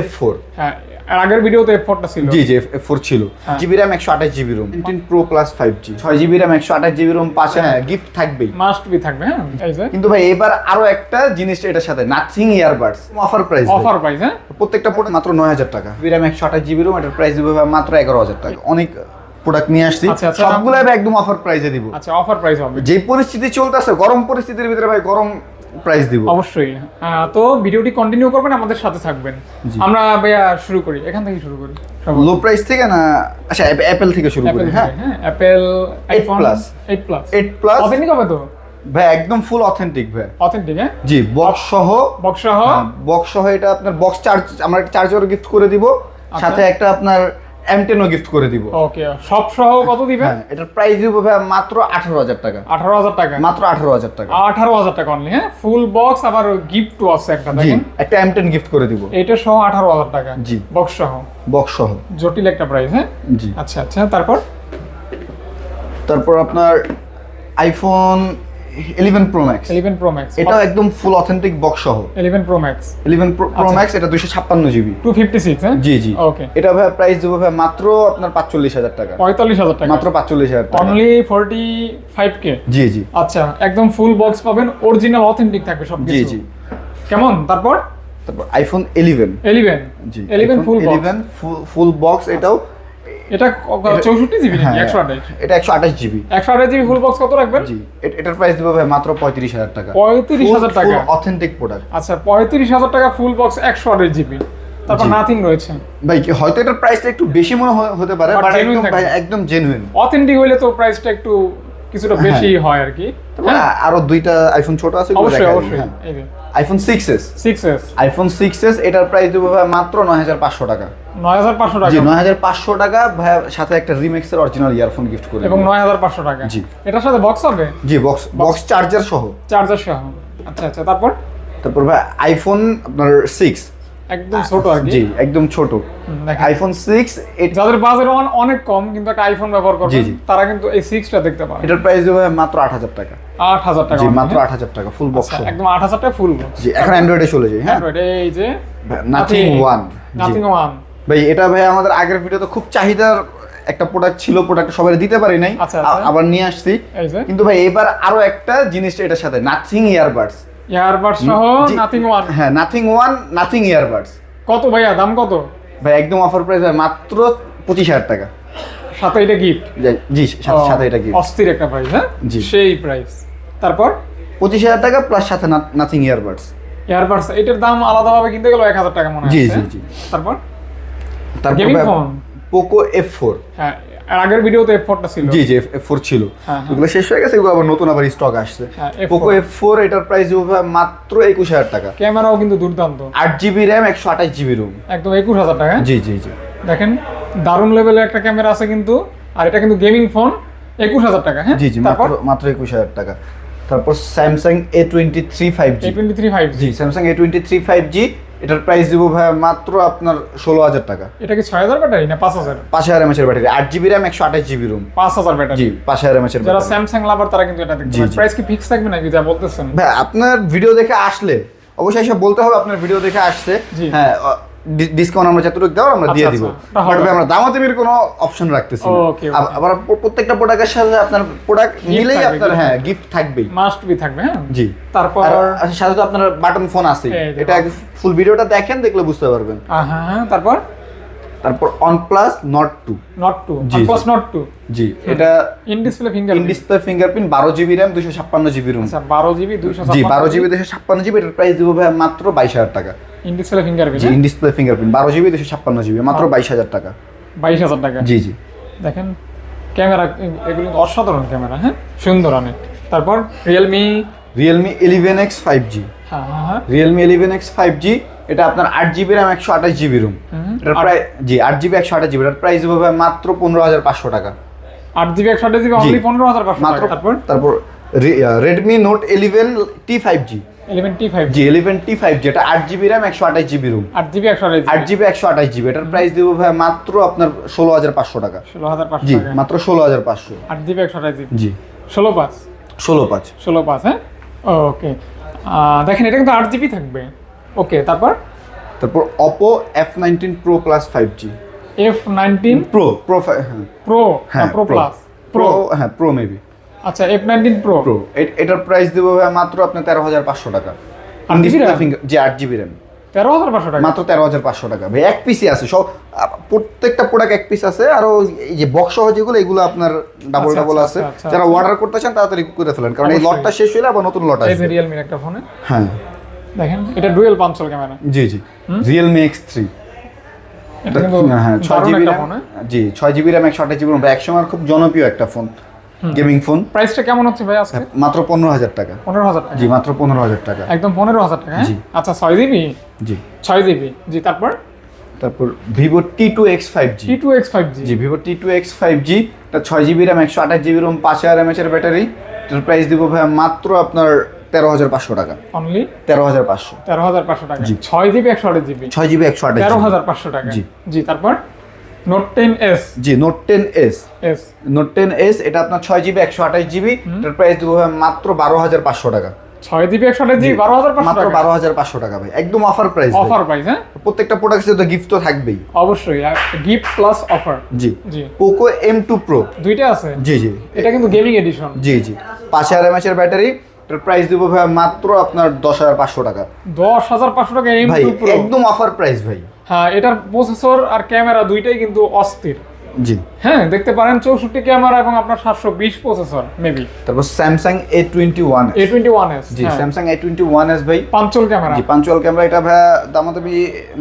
F four হ্যাঁ আর আগের ভিডিওতে এফ ফোরটা ছিল। জি জি এফ ফোর ছিল। হ্যাঁ। জিবি র্যাম একশো আঠাশ GB ROM nineteen pro plus five G ছয় জিবি র্যাম একশো আঠাশ জিবি রুম পাশে হ্যাঁ। গিফট থাকবেই। মাস্ট বি থাকবে হ্যাঁ কিন্তু ভাই এবার আরও একটা জিনিস এটার সাথে Nothing earbuds offer price offer price হ্যাঁ? প্রত্যেকটা প্রোডাক্ট মাত্র নয় হাজার টাকা। জিবি র্যাম একশো আঠাশ জিবি রুম এটার প্রাইস দিব মাত্র এগারো হাজার টাকা। অনেক প্রোডাক্ট নিয়ে আসছি। আচ্ছা, আচ্ছা। সবগুলো একদম অফার প্রাইসে দিব। আচ্ছা অফার প্রাইস হবে। যে পরিস্থিতি চলতেছে গরম পরিস্থিতির ভিতরে ভাই গরম প্রাইস দিব। অবশ্যই। তো ভিডিওটি কন্টিনিউ করবেন আমাদের সাথে থাকবেন। আমরা ভাইয়া শুরু করি। এখান থেকে শুরু করি। লো প্রাইস থেকে না আচ্ছা অ্যাপেল থেকে শুরু করি হ্যাঁ? হ্যাঁ Apple iPhone Plus। 8 plus 8 plus authentic হবে তো? ভাই একদম ফুল অথেন্টিক ভাই। অথেন্টিক হ্যাঁ? জি বক্স সহ। বক্স সহ। বক্স সহ এটা আপনার বক্স চার্জ আমরা চার্জার গিফট করে দিব। আচ্ছা। সাথে একটা আপনার এমটেনও গিফট করে দিব। ওকে সব সহ কত দিবেন হ্যাঁ এটার প্রাইস দিব ভাই মাত্র আঠারো হাজার টাকা। আঠারো হাজার টাকা? মাত্র আঠারো হাজার টাকা। আঠারো হাজার টাকা অনলি হ্যাঁ? ফুল বক্স আবার গিফটও আছে একটা দেখেন। একটা এমটেন গিফট করে দিব। এটা সহ আঠারো হাজার টাকা। জি। বক্স সহ? বক্স সহ। জটিল একটা প্রাইস হ্যাঁ? জি। আচ্ছা আচ্ছা তারপর? তারপর আপনার iPhone eleven pro max eleven pro max এটাও একদম ফুল অথেন্টিক বক্স সহ। Eleven pro max eleven pro আচ্ছা। ম্যাক্স এটা দুশো ছাপ্পান্ন জিবি টু ফিফটি সিক্স হ্যাঁ? জি জি। ওকে এটা ভাই প্রাইস দেবো ভাই মাত্র আপনার পাঁচচল্লিশ হাজার টাকা। পঁয়তাল্লিশ হাজার টাকা। মাত্র পাঁচচল্লিশ হাজার টাকা। অনলি ফোরটি ফাইভ কে জি জি। আচ্ছা একদম ফুল বক্স পাবেন অরিজিনাল অথেন্টিক থাকবে সব জি জি। কেমন? তারপর? তারপর আইফোন ইলেভেন এলিভেন জি eleven full box eleven full box এটাও এটা চৌষট্টি জিবি নাকি? হ্যাঁ এটা জিবি। জিবি ফুল বক্স কত রাখবেন? জি এটার প্রাইস দেবো ভাই মাত্র পঁয়ত্রিশ হাজার টাকা। অথেন্টিক প্রোডাক্ট আচ্ছা পঁয়ত্রিশ হাজার টাকা ফুল বক্স জিবি। তারপর। নাথিং রয়েছে। ভাই কি হয়তো এটার প্রাইসটা একটু বেশি মনে হতে পারে But বাট genuine একদম থাকে। ভাই একদম জেনুইন অথেন্টিক তো প্রাইসটা একটু কিছুটা হ্যাঁ। বেশি হয় আর কি। হ্যাঁ, আরও দুইটা আইফোন ছোট আছে অবশ্যই অবশ্যই। IPhone six S six S iPhone six S এটার প্রাইস দেবো ভাই মাত্র নয় হাজার পাঁচশো টাকা। নয় হাজার পাঁচশো জি টাকা নয় হাজার পাঁচশো টাকা ভাই সাথে একটা রিমেক্সের অরিজিনাল ইয়ারফোন গিফট করে এবং নয় হাজার পাঁচশো টাকা। জি। এটার সাথে বক্স হবে? জি বক্স বক্স চার্জার সহ। চার্জার সহ। আচ্ছা আচ্ছা তারপর? তারপর ভাই আইফোন আপনার সিক্স একদম ছোট আর জি একদম ছোট। আইফোন সিক্স যাদের বাজার অনেক কম কিন্তু একটা আইফোন ব্যবহার করবে। তারা কিন্তু এই দেখতে পারে এটার প্রাইস ভাই মাত্র আট হাজার টাকা। আট হাজার টাকা জি মাত্র হ্যাঁ? আট হাজার টাকা ফুল বক্স আচ্ছা, একদম আট হাজার টাকা ফুল জি এখন অ্যান্ড্রয়েডে চলে যাই হ্যাঁ? এই যে নাথিং ওয়ান নাথিং ওয়ান ভাই এটা ভাই আমাদের আগের ভিডিওতে খুব চাহিদার একটা প্রোডাক্ট ছিল প্রোডাক্ট সবাই দিতে পারি নাই। আচ্ছা, আচ্ছা। আবার নিয়ে আসছি। কিন্তু ভাই এবার আরও একটা জিনিস এটার সাথে নাথিং ইয়ারবাডস ইয়ারবাড সহ নাথিং ওয়ান হ্যাঁ নাথিং ওয়ান নাথিং ইয়ারবাডস কত ভাইয়া দাম কত? ভাই একদম অফার প্রাইস ভাই মাত্র পঁচিশ হাজার টাকা। সাথে এটা গিফট জি সাথে সাথে এটা কি অস্থির একটা প্রাইস হ্যাঁ? জি। সেই প্রাইস তারপর? পঁচিশ হাজার টাকা প্লাস সাথে নাথিং ইয়ারবাডস এয়ারবাডস এটার দাম আলাদাভাবে কিনতে গেলে এক হাজার টাকা মনে হয় জি জি জি। তারপর? তারপর? পোকো এফ ফোর হ্যাঁ আর আগের ভিডিওতে এফ ফোরটা ছিল। জি জি এফ ফোর ছিল। হ্যাঁ, হ্যাঁ। এগুলো শেষ হয়ে গেছে এগুলো আবার নতুন আবার স্টক আসছে। হ্যাঁ, F4 পোকো এফ ফোর এটার প্রাইস মাত্র একুশ হাজার টাকা। ক্যামেরাও কিন্তু দুর্দান্ত। আট জিবি র্যাম একশো আঠাশ জিবি রুম একদম একুশ হাজার টাকা জি জি জি। দেখেন দারুণ লেভেলের একটা ক্যামেরা আছে কিন্তু আর এটা কিন্তু গেমিং ফোন একুশ হাজার টাকা হ্যাঁ? জি জি মাত্র মাত্র একুশ হাজার টাকা। তারপর Samsung A twenty three five G twenty three five G Samsung A twenty three five G এটার প্রাইস দিব ভাই মাত্র আপনার ষোলো হাজার টাকা। এটা কি ছয় হাজার ব্যাটারি না পাঁচ হাজার? পাঁচ হাজার এমএচের ব্যাটারি। আট জিবি র্যাম একশো আঠাশ জিবি রুম পাঁচ হাজার ব্যাটারি। জি পাঁচ হাজার এমএচের যারা স্যামসাং লাভার তারা কিন্তু এটা দেখতে জি। প্রাইস কি ফিক্স থাকবে নাকি? যা বলতেছেন। ভাই আপনার ভিডিও দেখে আসলে অবশ্যই সব বলতে হবে আপনার ভিডিও দেখে আসছে। হ্যাঁ ডিসকাউন্ট আমরা যতটুকু দেওয়ার আমরা দিয়ে আচ্ছা, দিব। আচ্ছা। বাট ভাই আমরা দামাদামির কোনো অপশন রাখতেছি আবার প্রত্যেকটা প্রোডাক্টের সাথে আপনার প্রোডাক্ট থাকবে, আপনার হ্যাঁ গিফট থাকবেই। মাস্ট বি থাকবে হ্যাঁ? জি। তারপর সাথে তো আপনার বাটন ফোন আছে এটা ফুল ভিডিওটা দেখেন দেখলে বুঝতে পারবেন। হ্যাঁ হ্যাঁ তারপর? তারপর OnePlus Nord 2 নট টু জি, জি। প্লাস নট টু জি এটা in display finger in display fingerprint বারো জিবি র্যাম দুশো ছাপ্পান্ন জিবি রুম আচ্ছা বারো জিবি দুইশো জি বারো জিবি দুশো ছাপ্পান্ন জিবি এটার প্রাইস দিব ভাই মাত্র বাইশ হাজার টাকা। ইন ডিসপ্লে ফিঙ্গার জি ইন ডিসপ্লে ফিঙ্গারপ্রিন্ট বারো জিবি দুশো ছাপ্পান্ন জিবি মাত্র বাইশ হাজার টাকা। বাইশ হাজার টাকা? জি জি। দেখেন ক্যামেরা এগুলো অসাধারণ ক্যামেরা হ্যাঁ? সুন্দর অনেক। তারপর Realme Realme eleven X five G হ্যাঁ হ্যাঁ Realme eleven X five G এটা আপনার আট জিবি র্যাম একশো আঠাশ জিবি রুম। এটার প্রায় জি আট জিবি একশো আঠাশ জিবি এটার প্রাইস হবে মাত্র পনেরো হাজার পাঁচশো টাকা। আট জিবি একশো আট জিবি পনেরো হাজার পাঁচশো তারপর? তারপর Redmi Note eleven T five G জি ইলেভেন টি ফাইভ এটা আট জিবি র্যাম একশো আঠাশ জিবি রুম আট জিবি একশো আট জিবি একশো আঠাশ জিবি এটার প্রাইস দিব ভাই মাত্র আপনার ষোলো হাজার পাঁচশো টাকা। ষোলো হাজার পাঁচশো জি মাত্র ষোলো হাজার পাঁচশো। আট জিবি একশো আট জিবি জি। ষোলো পাঁচ? ষোলো পাঁচ। ষোলো পাঁচ হ্যাঁ? ওকে দেখেন এটা কিন্তু আট জিবি থাকবে। ওকে তারপর? তারপর Oppo F nineteen pro plus five G F nineteen pro pro হ্যাঁ। প্রো হ্যাঁ প্রো প্লাস প্রো প্রো হ্যাঁ প্রো মেবি আচ্ছা এফ নাইনটিন প্রো প্রো এটার প্রাইস দেবো মাত্র আপনার তেরো হাজার পাঁচশো টাকা। জি আট জিবি র্যাম তেরো হাজার পাঁচশো টাকা? মাত্র তেরো হাজার পাঁচশো টাকা। ভাই এক পিসই আছে সব প্রত্যেকটা প্রোডাক্ট এক পিস আছে আর এই যে বক্স সহ যেগুলো এগুলো আপনার ডাবল আচ্ছা, ডাবল আচ্ছা, আছে। আচ্ছা, যারা। অর্ডার করতে চান তাড়াতাড়ি করে ফেলেন কারণ এই লটটা শেষ হলে আবার নতুন লট আসবে। রিয়েলমির একটা ফোনে হ্যাঁ। দেখেন এটা ডুয়েল পাঁচশোর ক্যামেরা জি জি। রিয়েলমি এক্স থ্রি এটা কিন্তু হ্যাঁ ছয় জিবি হ্যাঁ? জি ছয় জিবি র্যাম একশো আঠাশ জিবি র্যাম এক সময় খুব জনপ্রিয় একটা ফোন গেমিং ফোন। প্রাইসটা কেমন হচ্ছে ভাই আজকে? মাত্র পনেরো হাজার টাকা। পনেরো হাজার টাকা? জি মাত্র পনেরো হাজার টাকা। একদম পনেরো হাজার টাকা হ্যাঁ? জি। আচ্ছা ছয় জিবি? জি। ছয় জিবি। জি তারপর? তারপর Vivo T two X five G T two X five G জি Vivo T two X five G এটা ছয় জিবি র্যাম একশো আঠাশ জিবি রোম পাঁচ হাজার এমএচের ব্যাটারি। এটার প্রাইস দিব ভাই মাত্র আপনার তেরো হাজার পাঁচশো টাকা। অনলি তেরো হাজার পাঁচশো। তেরো হাজার পাঁচশো টাকা। জি। ছয় জিবি একশো আঠাশ জিবি? ছয় জিবি একশো আঠাশ তেরো হাজার পাঁচশো টাকা। জি। জি তারপর? নোট টেন এস জি Note ten S S Note ten S এটা আপনার ছয় জিবি একশো আঠাশ জিবি এটার প্রাইস দিব মাত্র বারো হাজার পাঁচশো টাকা। ছয় জিবি একশো আঠাশ জিবি বারো হাজার মাত্র বারো হাজার পাঁচশো টাকা ভাই একদম অফার প্রাইস অফার প্রাইস হ্যাঁ? প্রত্যেকটা তো গিফট তো থাকবেই। অবশ্যই গিফট প্লাস অফার জি। জি। পোকো এম টু প্রো দুইটা আছে? জি জি। এটা কিন্তু গেমিং এডিশন জি জি। পাঁচ হাজার এমএচের ব্যাটারি এটার প্রাইস দিব ভাই মাত্র আপনার দশ হাজার পাঁচশো টাকা। দশ হাজার পাঁচশো টাকা এম ভাই টু প্রো একদম অফার প্রাইস ভাই। হ্যাঁ এটার প্রসেসর আর ক্যামেরা দুইটাই কিন্তু অস্থির। জি। হ্যাঁ দেখতে পারেন চৌষট্টি ক্যামেরা এবং আপনার সাতশো বিশ প্রসেসর মেবি তারপর Samsung A twenty one A twenty one S G Samsung A twenty one S ভাই। পাঞ্চল ক্যামেরা জি পাঞ্চুয়াল ক্যামেরা এটা ভাই দামাদামি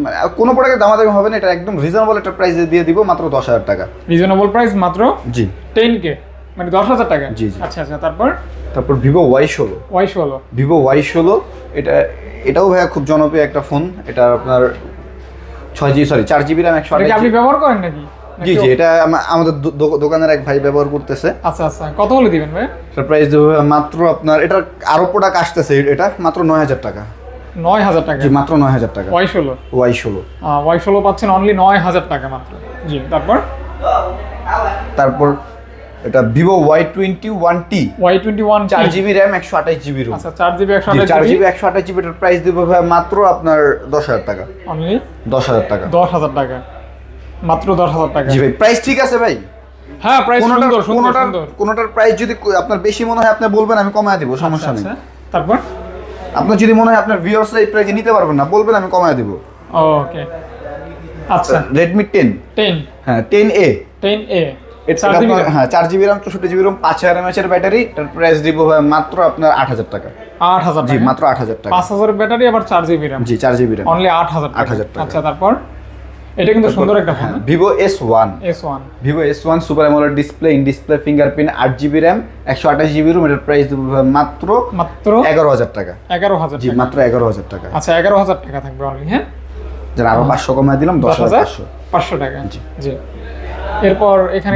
মানে কোনো প্রোডাক্টের দামাদামি হবে না এটা একদম রিজনেবল একটা প্রাইসে দিয়ে দিব মাত্র দশ হাজার টাকা। রিজনেবল প্রাইস মাত্র জি। টেন কে মানে দশ হাজার টাকা। জি, জি। আচ্ছা আচ্ছা তারপর? তারপর ভিভো ওয়াই ষোলো। ওয়াই ষোলো। ভিভো ওয়াই ষোলো এটা এটাও ভাইয়া খুব জনপ্রিয় একটা ফোন এটা আপনার ছয় জিবি সরি চার জিবি র্যাম একশো এটা আপনি ব্যবহার করেন নাকি? জি জি এটা আমাদের দোকানের এক ভাই ব্যবহার করতেছে। আচ্ছা আচ্ছা কত বলে দিবেন ভাই? প্রাইস মাত্র আপনার এটার আরও প্রোডাক্ট আসতেছে এটা মাত্র নয় হাজার টাকা। নয় হাজার টাকা। জি মাত্র নয় হাজার টাকা। ওয়াই ষোলো। ওয়াই ষোলো। ওয়াই ষোলো পাচ্ছেন অনলি নয় হাজার টাকা মাত্র। জি তারপর? তারপর এটা Vivo Y twenty one T Y twenty one চার জিবি র্যাম একশো আঠাশ জিবি রুম আচ্ছা চার জিবি একশো চার জিবি একশো আঠাশ জিবি এটার প্রাইস দেবো ভাই মাত্র আপনার দশ হাজার টাকা। অনলি? দশ হাজার টাকা। দশ হাজার টাকা। মাত্র দশ হাজার টাকা। জি ভাই প্রাইস ঠিক আছে ভাই? হ্যাঁ প্রাইস সুন্দর সুন্দর কোনোটার কোনোটার প্রাইস যদি আপনার বেশি মনে হয় আপনি বলবেন আমি কমায় দিব সমস্যা নেই। আচ্ছা, তারপর? আপনার যদি মনে হয় আপনার ভিউয়ার্স এই প্রাইসে নিতে পারবেন না বলবেন আমি কমায় দিব। ওকে আচ্ছা। রেডমি টেন টেন হ্যাঁ টেন এ টেন এ হ্যাঁ চার জিবি র্যাম চৌষট্টি জিবি র্যাম পাঁচ হাজার এমএচের ব্যাটারি এটার প্রাইস দিব মাত্র আপনার আট হাজার টাকা। আট হাজার জি মাত্র আট হাজার টাকা। পাঁচ হাজার ব্যাটারি আবার চার জিবি র্যাম জি চার জিবি র্যাম অনলি আট হাজার 8,000 টাকা। আচ্ছা তারপর? এটা কিন্তু সুন্দর একটা phone Vivo S one S one Vivo S one super AMOLED display in display fingerprint আট জিবি র্যাম একশো আঠাশ জিবি রুম এটার প্রাইস দেবো মাত্র মাত্র এগারো হাজার টাকা। এগারো হাজার জি মাত্র এগারো হাজার টাকা। আচ্ছা এগারো হাজার টাকা থাকবে অনলি হ্যাঁ? যারা আরও পাঁচশো কমায় দিলাম দশ হাজার হাজার পাঁচশো। পাঁচশো টাকা। জি। এরপর এখানে।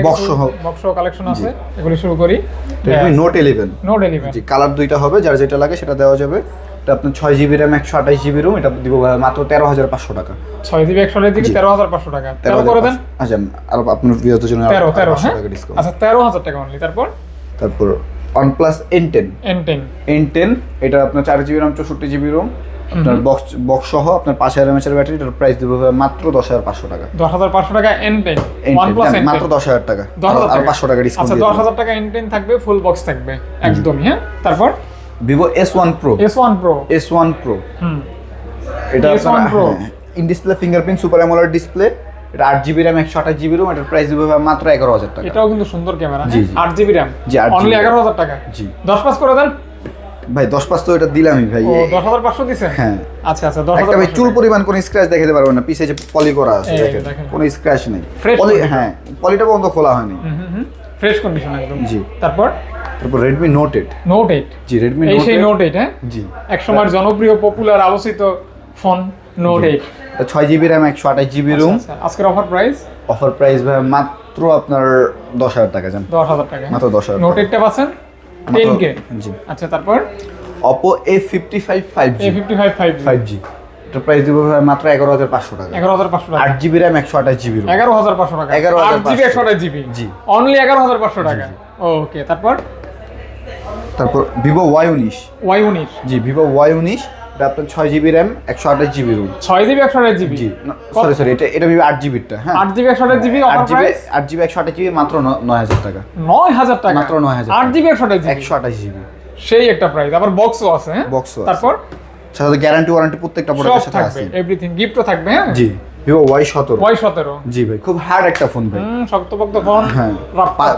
বক্স কালেকশন আছে এগুলি শুরু করি। নোট ইলেভেন নোট জি কালার দুইটা হবে যার যেটা লাগে সেটা দেওয়া যাবে। এটা আপনার ছয় জিবি র্যাম একশো আঠাশ জিবি রুম এটা দিব মাত্র তেরো হাজার পাঁচশো টাকা। ছয় জিবি একশো দিকে জি। তেরো হাজার পাঁচশো টাকা। তেরো করে দেন। আচ্ছা আর আপনার বিরত জন্য তেরো তেরো হ্যাঁ? টাকা ডিসকাউন্ট আচ্ছা তেরো হাজার টাকা অনলি তারপর? তারপর OnePlus N ten N ten এটা আপনার চার জিবি র্যাম চৌষট্টি জিবি রুম আপনার বক্স বক্স সহ আপনার পাঁচ হাজার এমএচের ব্যাটারি এটার প্রাইস দেবো মাত্র দশ হাজার পাঁচশো টাকা। দশ হাজার পাঁচশো টাকা N ten N10 one plus N মাত্র দশ হাজার টাকা। আর পাঁচশো টাকা ডিসকাউন্ট আচ্ছা দশ হাজার টাকা এন টেন থাকবে ফুল বক্স থাকবে একদমই হ্যাঁ? তারপর? Vivo S one pro S one pro S one pro হুম। এটা S1 Pro। In display fingerprint super AMOLED display এটা আট জিবি র্যাম একশো আঠাশ জিবি রুম এটার প্রাইস দেবো মাত্র এগারো হাজার টাকা। এটাও কিন্তু সুন্দর ক্যামেরা জি। আট জিবি র্যাম জি, 8 GB অনলি এগারো হাজার টাকা। জি। দশ পাঁচ করে দেন। ভাই দশ পাঁচ তো এটা দিলামই ভাই দশ হাজার পাঁচশো দিছে? হ্যাঁ। আচ্ছা আচ্ছা দশ ভাই চুল পরিমাণ কোনো স্ক্র্যাচ দেখাতে পারবেন না পিছে যে পলি করা আছে। কোনো স্ক্র্যাচ নেই। পলি হ্যাঁ পলিটা বন্ধ খোলা হয়নি। ফ্রেশ কন্ডিশন একদম। জি। তারপর? তারপর জি সেই হ্যাঁ? জি। জনপ্রিয় পপুলার আলোচিত ফোন নোট এইট ছয় জিবি র্যাম একশো আঠাশ জিবি রুম আজকের অফার প্রাইস অফার প্রাইস ভাই মাত্র আপনার দশ হাজার টাকা জান। দশ হাজার টাকা। মাত্র দশ হাজার নোট এইটটা পাচ্ছেন? টেন কে জি। আচ্ছা তারপর? Oppo A fifty five five A G fifty five five five G price দিব মাত্র এগারো হাজার পাঁচশো টাকা। এগারো হাজার পাঁচশো টাকা। আট জিবি র্যাম একশো আঠাশ জিবি রুম এগারো হাজার পাঁচশো টাকা। 11,500 আট জিবি একশো আঠাশ জিবি জি। অনলি এগারো হাজার পাঁচশো টাকা। ওকে তারপর? তারপর উনিশ। ওয়াই উনিশ। জি ভিভো ওয়াই উনিশ। এটা আপনার ছয় জিবি র্যাম একশো আঠাশ জিবি রুম ছয় জিবি একশো আঠাশ জিবি জি সরি সরি এটা এটা আট জিবিটা হ্যাঁ। আট জিবি একশো আঠাশ জিবি আট জিবি আট জিবি একশো আঠাশ জিবি মাত্র নয় হাজার টাকা। নয় হাজার টাকা? মাত্র 9,000 আট জিবি একশো আঠাশ জিবি একশো আঠাশ জিবি সেই একটা প্রাইস আবার বক্সও আছে হ্যাঁ? বক্সও তারপর? সাথে গ্যারান্টি ওয়ারেন্টি প্রত্যেকটা সব প্রোডাক্টের সাথে থাকবে আছে। এভরিথিং গিফটও থাকবে হ্যাঁ? জি ভিভো ওয়াই সতেরো। ওয়াই সতেরো। জি ভাই খুব হার্ড একটা ফোন ভাই। হুম শক্তপোক্ত ফোন হ্যাঁ।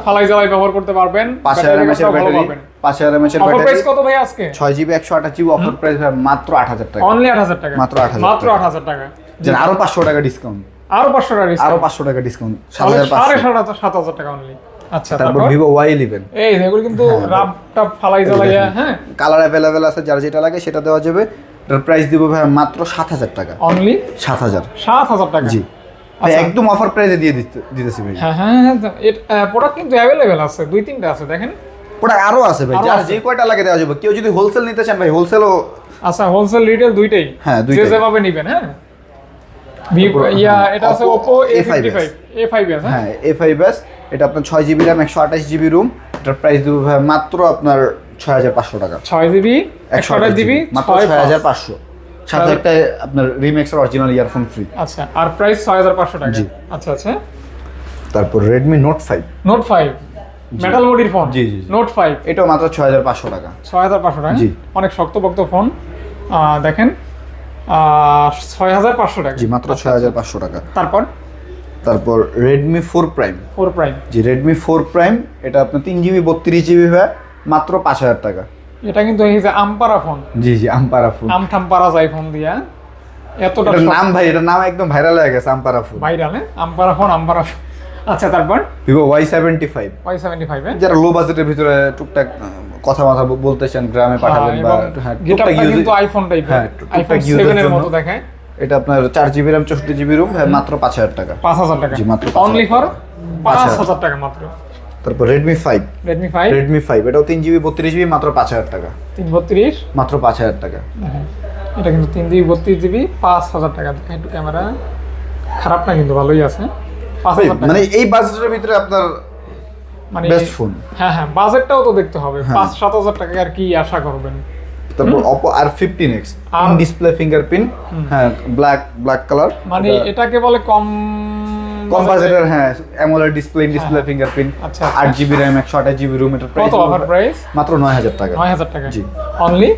ফালাই জ্বালাই ব্যবহার করতে পারবেন। পাঁচ হাজার ব্যাটারি পাঁচ হাজার এমএচ এর ব্যাটারি প্রাইস কত ভাই আজকে? ছয় জিবি একশো আঠাশ জিবি অফার প্রাইস মাত্র আট হাজার টাকা। অনলি আট হাজার টাকা? মাত্র 8,000 মাত্র টাকা। আট হাজার টাকা। যেন আরও পাঁচশো টাকা ডিসকাউন্ট আরও পাঁচশো টাকা আরও পাঁচশো টাকা ডিসকাউন্ট সাত তাহলে হাজার সাড়ে পাঁচশো সাত হাজার সাত হাজার টাকা অনলি আচ্ছা তারপর তারপর? ভিভো ওয়াই ইলেভেন এই এগুলো কিন্তু রাব টাপ ফালাই জ্বালাইয়া হ্যাঁ। কালার অ্যাভেলেবেল আছে যার যেটা লাগে সেটা দেওয়া যাবে। এটার প্রাইস দিব ভাই মাত্র সাত হাজার টাকা। অনলি সাত হাজার। সাত হাজার টাকা? জি। আচ্ছা। একদম অফার প্রাইসে দিয়ে দিতে- দিতেছি ভাই। হ্যাঁ হ্যাঁ হ্যাঁ প্রোডাক্ট কিন্তু অ্যাভেলেবেল আছে। দুই তিনটা আছে দেখেন। ওটা আরও আছে ভাই যার যে কয়টা লাগে দেওয়া যাবে। কেউ যদি হোলসেল নিতে চান ভাই হোলসেলও আচ্ছা হোলসেল রিটেল দুইটাই। হ্যাঁ, দুইটাই। যেভাবে নিবেন হ্যাঁ? ইয়া হ্যাঁ, এটা আছে Oppo Oppo A fifty A5s five A five S হ্যাঁ? হ্যাঁ এটা আপনার জিবি জিবি রুম এটার প্রাইস দিব মাত্র আপনার ছয় হাজার পাঁচশো টাকা। ছয় জিবি একশো আঠাশ জিবি মাত্র সাথে একটা আপনার রিমেক্সের অরিজিনাল ইয়ারফোন ফ্রি আচ্ছা আর প্রাইস ছয় হাজার পাঁচশো টাকা। আচ্ছা আচ্ছা। তারপর Redmi Note five Note five metal বডির ফোন জি, জি। নোট ফাইভ এটাও মাত্র ছয় হাজার পাঁচশো টাকা। ছয় হাজার পাঁচশো টাকা? জি। অনেক শক্তপোক্ত ফোন দেখেন। ছয় হাজার পাঁচশো টাকা। জি মাত্র ছয় হাজার পাঁচশো টাকা। তারপর? তারপর Redmi four prime four prime জি রেডমি ফোর প্রাইম এটা আপনার তিন জিবি বত্রিশ জিবি হয় মাত্র পাঁচ হাজার টাকা। এটা কিন্তু এই যে আমপারা ফোন জি জি আম্পারা ফোন আম ঠাম পারা যায় ফোন দিয়া। এতটা নাম ভাই এটার নাম একদম ভাইরাল হয়ে গেছে আম্পারা ফোন ভাইরাল হ্যাঁ? আমপারা ফোন আমপারা ফোন আচ্ছা তারপর? Vivo Y seventy five Y seventy five যারা লো বাজেটের ভিতরে টুকটাক কথা মাথা বলতে চান গ্রামে পাঠাবেন বা হ্যাঁ, টুকটাক আইফোন টাইপের হ্যাঁ, টুকটাক এর মতো দেখায়। এটা আপনার চার জিবি র্যাম চৌষট্টি জিবি রুম মাত্র পাঁচ হাজার টাকা। পাঁচ হাজার টাকা। জি, মাত্র অনলি ফর পাঁচ হাজার টাকা মাত্র। তারপর Redmi five Redmi five Redmi five এটাও তিন জিবি বত্রিশ জিবি মাত্র পাঁচ হাজার টাকা। তিন বত্রিশ? মাত্র পাঁচ হাজার টাকা। এটা কিন্তু তিন জিবি বত্রিশ জিবি পাঁচ হাজার টাকা। একটু ক্যামেরা খারাপ না কিন্তু ভালোই আছে। মানে এই বাজেটের ভিতরে আপনার মানে বেস্ট ফোন হ্যাঁ হ্যাঁ বাজেটটাও তো দেখতে হবে। হ্যাঁ। পাঁচ সাত হাজার টাকা আর কি আশা করবেন? তারপর Oppo R fifteen X in display fingerprint হ্যাঁ ব্ল্যাক ব্ল্যাক কালার মানে এটাকে বলে কম কম বাজেটের হ্যাঁ AMOLED display in display fingerprint আচ্ছা আট জিবি র্যাম একশো আঠাশ জিবি রুম এটার প্রাইস মাত্র নয় হাজার টাকা। নয় হাজার টাকা জি। অনলি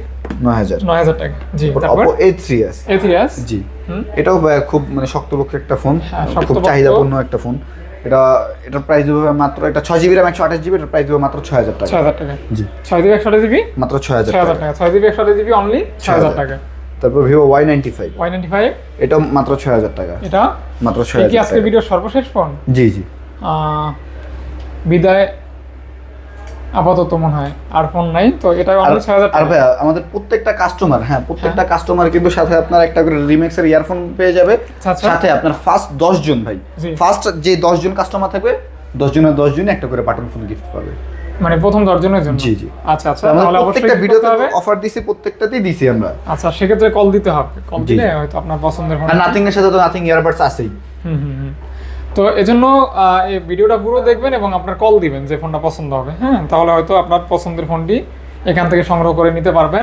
টাকা। জি তারপর? জি। এটাও খুব মানে শক্তপক্ষ একটা ফোন হ্যাঁ, খুব। চাহিদাপূর্ণ একটা ফোন। এটা এটার প্রাইস দেবে মাত্র এটা ছয় জিবি র্যাম একশো আঠাশ জিবি এটার প্রাইস দেবে মাত্র ছয় হাজার টাকা। ছয় হাজার টাকা। জি। ছয় জিবি একশো জিবি মাত্র ছয় হাজার টাকা। ছয় জিবি একশো জিবি অনলি ছয় হাজার টাকা। তারপর Vivo Y ninety five Y ninety five এটাও মাত্র ছয় হাজার টাকা। এটা? মাত্র ছয় হাজার আজকে ভিডিও সর্বশেষ ফোন জি জি। বিদায়। আপাতত মনে হয়। আর ফোন নাই তো এটা অনলি ছয় হাজার আর ভাইয়া আমাদের প্রত্যেকটা কাস্টমার হ্যাঁ প্রত্যেকটা কাস্টমার কিন্তু সাথে আপনার একটা করে রিমেক্সের ইয়ারফোন পেয়ে যাবে। আচ্ছা, আচ্ছা। সাথে আপনার ফার্স্ট দশ জন ভাই। ফার্স্ট যে দশ জন কাস্টমার থাকবে দশ জনের দশ জনই একটা করে বাটন ফোন গিফট পাবে। মানে প্রথম দশজনের জন্য? জি, জি। আচ্ছা আচ্ছা তাহলে অবশ্যই প্রত্যেকটা ভিডিওতে হবে। অফার দিছি প্রত্যেকটাতেই দিছি আমরা। আচ্ছা সেক্ষেত্রে কল দিতে হবে। কল দিলে হয়তো আপনার পছন্দের ফোন আর নাথিং এর সাথে তো নাথিং ইয়ারবাডস আছেই। হুম হুম হুম। তো এজন্য এই ভিডিওটা পুরো দেখবেন এবং আপনার কল দিবেন যে ফোনটা পছন্দ হবে। হ্যাঁ তাহলে হয়তো আপনার পছন্দের ফোনটি এখান থেকে সংগ্রহ করে নিতে পারবেন।